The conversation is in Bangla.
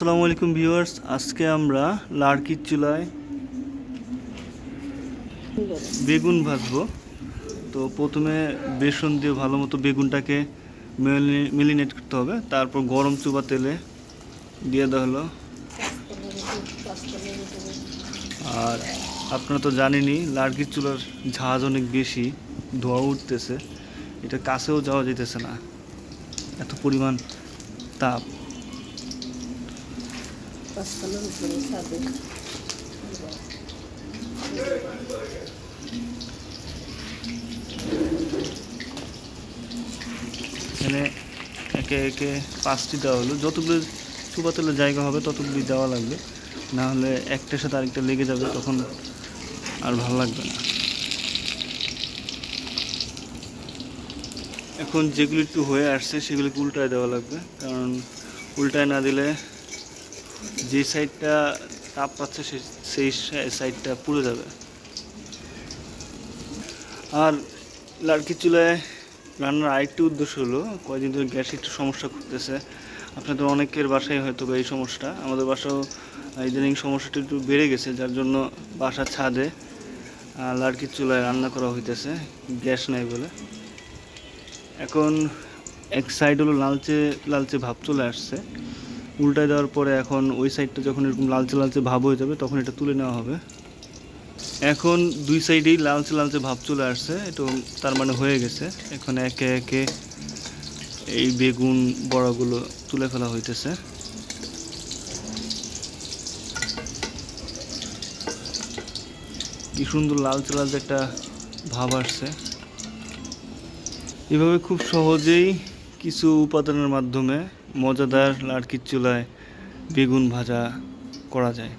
আসসালামু আলাইকুম ভিউয়ার্স, আজকে আমরা লাড়কির চুলায় বেগুন ভাজবো। তো প্রথমে বেসন দিয়ে ভালো মতো বেগুনটাকে মেলিনেট করতে হবে। তারপর গরম চুবা তেলে দিয়ে দেওয়া হলো। আর আপনারা তো জানেনই, লাড়কির চুলার ঝাঁজ অনেক বেশি, ধোয়া উঠতেছে। এটা কাছেও যাওয়া যেতেছে না। এত পরিমাণ তাপ। পাঁচতলার উপরে ছাদে এখানে একে একে পাঁচটি দেওয়া হলো। যতগুলো চুপা তেলের জায়গা হবে ততগুলি দেওয়া লাগবে। না হলে একটার সাথে আরেকটা লেগে যাবে, তখন আর ভালো লাগবে না। এখন যেগুলি একটু হয়ে আসছে, সেগুলিকে উল্টায় দেওয়া লাগবে। কারণ উল্টায় না দিলে যে সাইডটা তাপ পাচ্ছে সেই সাইডটা পুড়ে যাবে। আর লাড়কি চুলায় রান্নার আরেকটি উদ্দেশ্য হলো, কয়েকদিন ধরে গ্যাসে একটু সমস্যা করতেছে আপনাদের অনেকের বাসায় হয়তো এই সমস্যা। আমাদের বাসাও ইদানিং সমস্যাটা একটু বেড়ে গেছে, যার জন্য বাসার ছাদে লাড়কির চুলায় রান্না করা হইতেছে। গ্যাস নাই বলে। এখন এক সাইড হলো লালচে লালচে ভাব চলে আসছে। উল্টায় দেওয়ার পরে এখন ওই সাইডটা যখন এরকম লালচে লালচে ভাব হয়ে যাবে, তখন এটা তুলে নেওয়া হবে। এখন দুই সাইডেই লালচে লালচে ভাব চলে আসছে, এটা তার মানে হয়ে গেছে। এখন একে একে এই বেগুন বড়াগুলো তুলে ফেলা হইতেছে। কি সুন্দর লালচে লালচে একটা ভাব আসছে। এভাবে খুব সহজেই কিছু উপাদানের মাধ্যমে মজাদার লাড়কির চুলায় বেগুন ভাজা করা যায়।